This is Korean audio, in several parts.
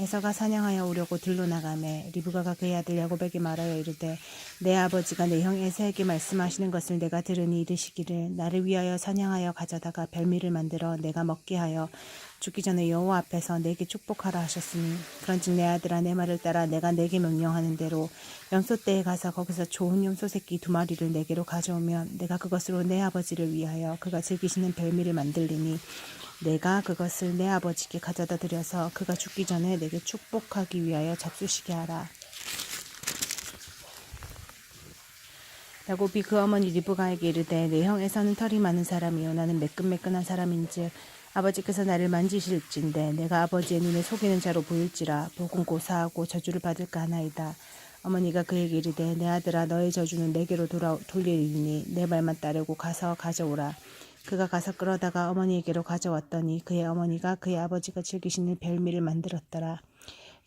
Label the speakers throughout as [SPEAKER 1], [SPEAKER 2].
[SPEAKER 1] 에서가 사냥하여 오려고 들로 나가매 리브가가 그의 아들 야곱에게 말하여 이르되 내 아버지가 내 형 에서에게 말씀하시는 것을 내가 들으니 이르시기를 나를 위하여 사냥하여 가져다가 별미를 만들어 내가 먹게 하여 죽기 전에 여호와 앞에서 내게 축복하라 하셨으니 그런즉 내 아들아 내 말을 따라 내가 내게 명령하는 대로 염소 떼에 가서 거기서 좋은 염소 새끼 두 마리를 내게로 가져오면 내가 그것으로 내 아버지를 위하여 그가 즐기시는 별미를 만들리니 내가 그것을 내 아버지께 가져다 드려서 그가 죽기 전에 내게 축복하기 위하여 잡수시게 하라. 야곱이 그 어머니 리브가에게 이르되 내 형에서는 털이 많은 사람이요 나는 매끈매끈한 사람인즉 아버지께서 나를 만지실진데 내가 아버지의 눈에 속이는 자로 보일지라 복은 고사하고 저주를 받을까 하나이다. 어머니가 그에게 이르되 내 아들아 너의 저주는 내게로 돌아 돌리리니 내 말만 따르고 가서 가져오라. 그가 가서 끌어다가 어머니에게로 가져왔더니 그의 어머니가 그의 아버지가 즐기시는 별미를 만들었더라.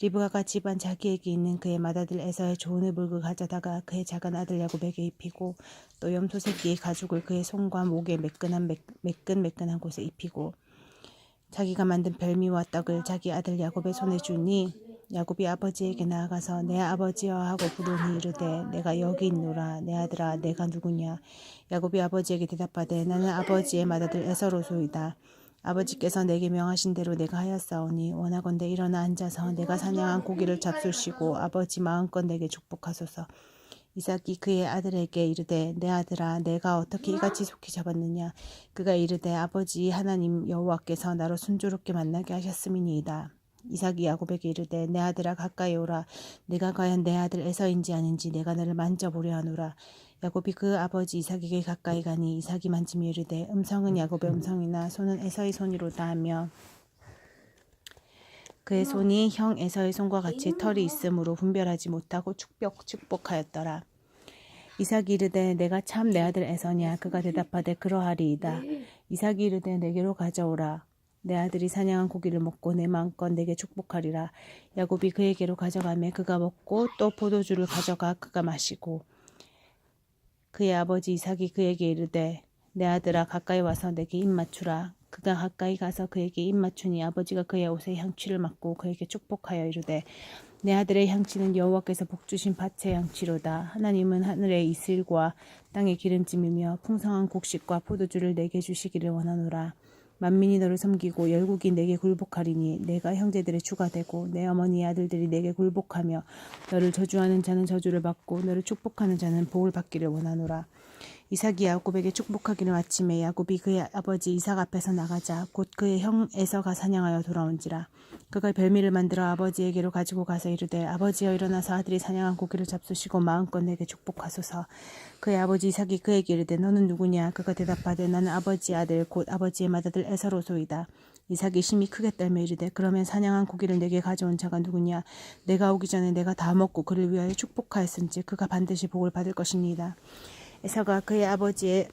[SPEAKER 1] 리브가가 집안 자기에게 있는 그의 맏아들 에서의 좋은 물고 가져다가 그의 작은 아들 야곱에게 입히고 또 염소 새끼의 가죽을 그의 손과 목에 매끈한 매, 매끈매끈한 곳에 입히고 자기가 만든 별미와 떡을 자기 아들 야곱의 손에 주니 야곱이 아버지에게 나아가서 내 아버지여 하고 부르니 이르되 내가 여기 있노라. 내 아들아 내가 누구냐? 야곱이 아버지에게 대답하되 나는 아버지의 맏아들 에서로소이다. 아버지께서 내게 명하신 대로 내가 하였사오니 원하건대 일어나 앉아서 내가 사냥한 고기를 잡수시고 아버지 마음껏 내게 축복하소서 이삭이 그의 아들에게 이르되 내 아들아 내가 어떻게 이같이 속히 잡았느냐? 그가 이르되 아버지 하나님 여호와께서 나로 순조롭게 만나게 하셨음이니이다. 이삭이 야곱에게 이르되 내 아들아 가까이 오라. 내가 과연 내 아들 에서인지 아닌지 내가 너를 만져보려 하노라. 야곱이 그 아버지 이삭에게 가까이 가니 이삭이 만지며 이르되 음성은 야곱의 음성이나 손은 에서의 손이로다 하며 그의 손이 형 에서의 손과 같이 털이 있으므로 분별하지 못하고 축복 축복하였더라. 이삭이 이르되 내가 참 내 아들 에서냐 그가 대답하되 그러하리이다. 이삭이 이르되 내게로 가져오라. 내 아들이 사냥한 고기를 먹고 내 마음껏 내게 축복하리라. 야곱이 그에게로 가져가매 그가 먹고 또 포도주를 가져가 그가 마시고 그의 아버지 이삭이 그에게 이르되 내 아들아 가까이 와서 내게 입 맞추라. 그가 가까이 가서 그에게 입 맞추니 아버지가 그의 옷에 향취를 맡고 그에게 축복하여 이르되 내 아들의 향취는 여호와께서 복주신 밭의 향취로다. 하나님은 하늘의 이슬과 땅의 기름짐이며 풍성한 곡식과 포도주를 내게 주시기를 원하노라. 만민이 너를 섬기고 열국이 내게 굴복하리니 내가 형제들의 주가 되고 내 어머니의 아들들이 내게 굴복하며 너를 저주하는 자는 저주를 받고 너를 축복하는 자는 복을 받기를 원하노라. 이삭이 야곱에게 축복하기를 아침에 야곱이 그의 아버지 이삭 앞에서 나가자 곧 그의 형 에서가 사냥하여 돌아온지라. 그가 별미를 만들어 아버지에게로 가지고 가서 이르되 아버지여 일어나서 아들이 사냥한 고기를 잡수시고 마음껏 내게 축복하소서. 그의 아버지 이삭이 그에게 이르되 너는 누구냐? 그가 대답하되 나는 아버지의 아들 곧 아버지의 맏아들 에서로소이다. 이삭이 심히 크게 떨며 이르되 그러면 사냥한 고기를 내게 가져온 자가 누구냐? 내가 오기 전에 내가 다 먹고 그를 위하여 축복하였은지 그가 반드시 복을 받을 것이니이다 에서가 그의 아버지의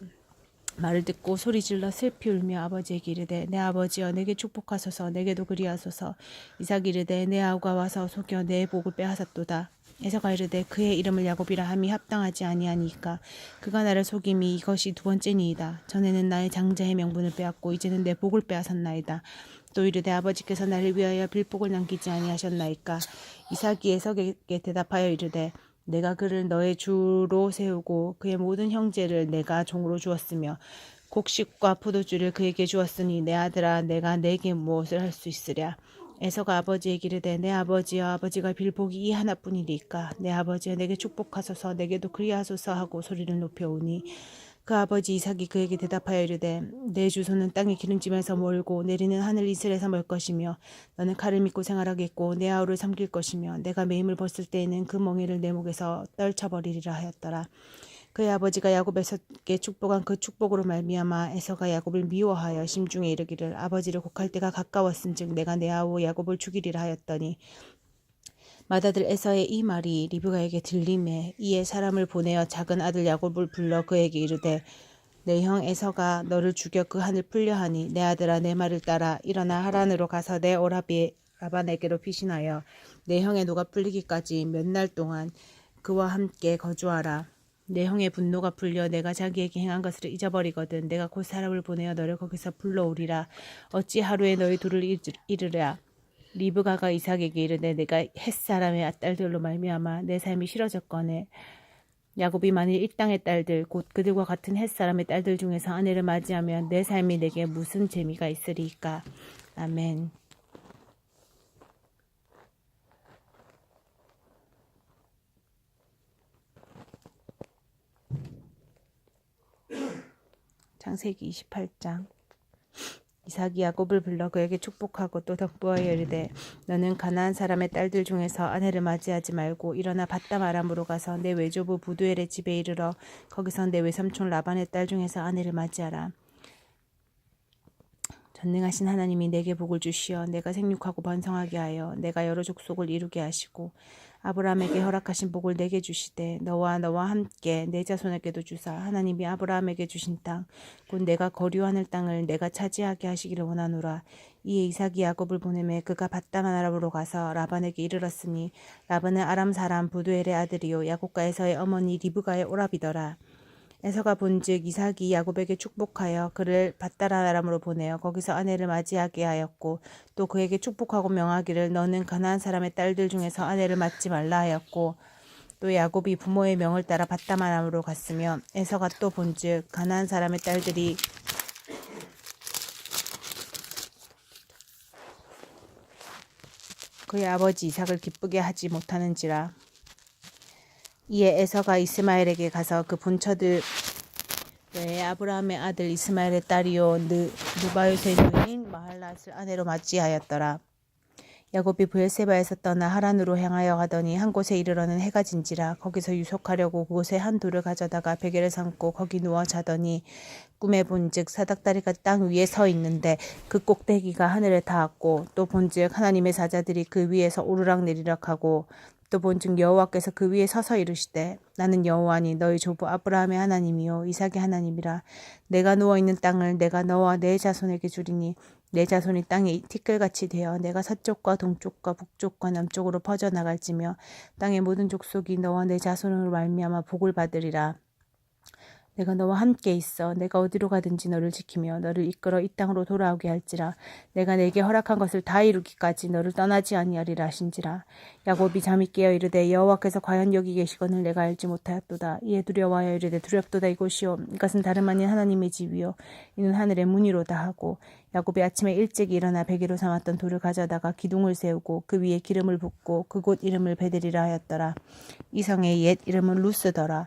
[SPEAKER 1] 말을 듣고 소리 질러 슬피 울며 아버지에게 이르되 내 아버지여 내게 축복하소서 내게도 그리하소서. 이삭이 이르되 내 아우가 와서 속여 내 복을 빼앗았도다. 에서가 이르되 그의 이름을 야곱이라 함이 합당하지 아니하니까. 그가 나를 속임이 이것이 두 번째니이다. 전에는 나의 장자의 명분을 빼앗고 이제는 내 복을 빼앗았나이다. 또 이르되 아버지께서 나를 위하여 빌복을 남기지 아니하셨나이까. 이삭이 에서에게 대답하여 이르되 내가 그를 너의 주로 세우고 그의 모든 형제를 내가 종으로 주었으며 곡식과 포도주를 그에게 주었으니 내 아들아 내가 내게 무엇을 할 수 있으랴? 에서가 아버지에게 이르되 내 아버지여 아버지가 빌복이 이 하나뿐이리까 내 아버지여 내게 축복하소서 내게도 그리하소서 하고 소리를 높여오니 그 아버지 이삭이 그에게 대답하여 이르되 내 주소는 땅의 기름짐에서 멀고 내리는 하늘 이슬에서 멀 것이며 너는 칼을 믿고 생활하겠고 내 아우를 섬길 것이며 내가 매임을 벗을 때에는 그 멍에를 내 목에서 떨쳐버리리라 하였더라. 그의 아버지가 야곱에서께 축복한 그 축복으로 말미암아 에서가 야곱을 미워하여 심중에 이르기를 아버지를 곡할 때가 가까웠은즉 내가 내 아우 야곱을 죽이리라 하였더니 맏아들 에서의 이 말이 리브가에게 들림에 이에 사람을 보내어 작은 아들 야곱을 불러 그에게 이르되 내 형 에서가 너를 죽여 그 한을 풀려 하니 내 아들아 내 말을 따라 일어나 하란으로 가서 내 오라비 라반에게로 피신하여 내 형의 노가 풀리기까지 몇 날 동안 그와 함께 거주하라. 내 형의 분노가 풀려 내가 자기에게 행한 것을 잊어버리거든 내가 곧 사람을 보내어 너를 거기서 불러오리라. 어찌 하루에 너희 둘을 잃- 잃으랴. 리브가가 이삭에게 이르되 내가 햇사람의 딸들로 말미암아 내 삶이 싫어졌거늘 야곱이 만일 이 땅의 딸들 곧 그들과 같은 햇사람의 딸들 중에서 아내를 맞이하면 내 삶이 내게 무슨 재미가 있으리까? 아멘. 창세기 28장 이삭이 야곱을 불러 그에게 축복하고 또 덕보하여 이르되 너는 가나안 사람의 딸들 중에서 아내를 맞이하지 말고 일어나 바담 아람으로 가서 내 외조부 부두엘의 집에 이르러 거기서 내 외삼촌 라반의 딸 중에서 아내를 맞이하라. 전능하신 하나님이 내게 복을 주시어 내가 생육하고 번성하게 하여 내가 여러 족속을 이루게 하시고 아브라함에게 허락하신 복을 내게 주시되 너와 너와 함께 내 자손에게도 주사. 하나님이 아브라함에게 주신 땅 곧 내가 거류하는 땅을 내가 차지하게 하시기를 원하노라. 이에 이삭이 야곱을 보내매 그가 바담 아람으로 가서 라반에게 이르렀으니 라반은 아람 사람 부두엘의 아들이요 야곱과 에서의 어머니 리브가의 오라비더라 에서가 본즉 이삭이 야곱에게 축복하여 그를 밧다라람으로 보내어 거기서 아내를 맞이하게 하였고 또 그에게 축복하고 명하기를 너는 가나안 사람의 딸들 중에서 아내를 맞지 말라 하였고 또 야곱이 부모의 명을 따라 밧다마람으로 갔으며 에서가 또 본즉 가나안 사람의 딸들이 그의 아버지 이삭을 기쁘게 하지 못하는지라 이에 에서가 이스마엘에게 가서 그 본처들 외에 아브라함의 아들 이스마엘의 딸이요 느, 느바요의 누인 마할랏을 아내로 맞이하였더라. 야곱이 부엘세바에서 떠나 하란으로 향하여 가더니 한 곳에 이르러는 해가 진지라 거기서 유속하려고 그곳에 한 돌을 가져다가 베개를 삼고 거기 누워 자더니 꿈에 본즉 사닥다리가 땅 위에 서 있는데 그 꼭대기가 하늘에 닿았고 또 본즉 하나님의 사자들이 그 위에서 오르락 내리락 하고 또 본즉 여호와께서 그 위에 서서 이르시되 나는 여호와니 너희 조부 아브라함의 하나님이요 이삭의 하나님이라. 내가 누워 있는 땅을 내가 너와 내 자손에게 주리니 내 자손이 땅에 티끌같이 되어 내가 서쪽과 동쪽과 북쪽과 남쪽으로 퍼져 나갈지며 땅의 모든 족속이 너와 내 자손으로 말미암아 복을 받으리라 내가 너와 함께 있어. 내가 어디로 가든지 너를 지키며 너를 이끌어 이 땅으로 돌아오게 할지라. 내가 내게 허락한 것을 다 이루기까지 너를 떠나지 아니하리라 하신지라. 야곱이 잠이 깨어 이르되 여호와께서 과연 여기 계시거늘 내가 알지 못하였도다. 이에 두려워하여 이르되 두렵도다 이곳이요 이것은 다름 아닌 하나님의 집이요. 이는 하늘의 문이로다 하고 야곱이 아침에 일찍 일어나 베개로 삼았던 돌을 가져다가 기둥을 세우고 그 위에 기름을 붓고 그곳 이름을 베들이라 하였더라. 이 성의 옛 이름은 루스더라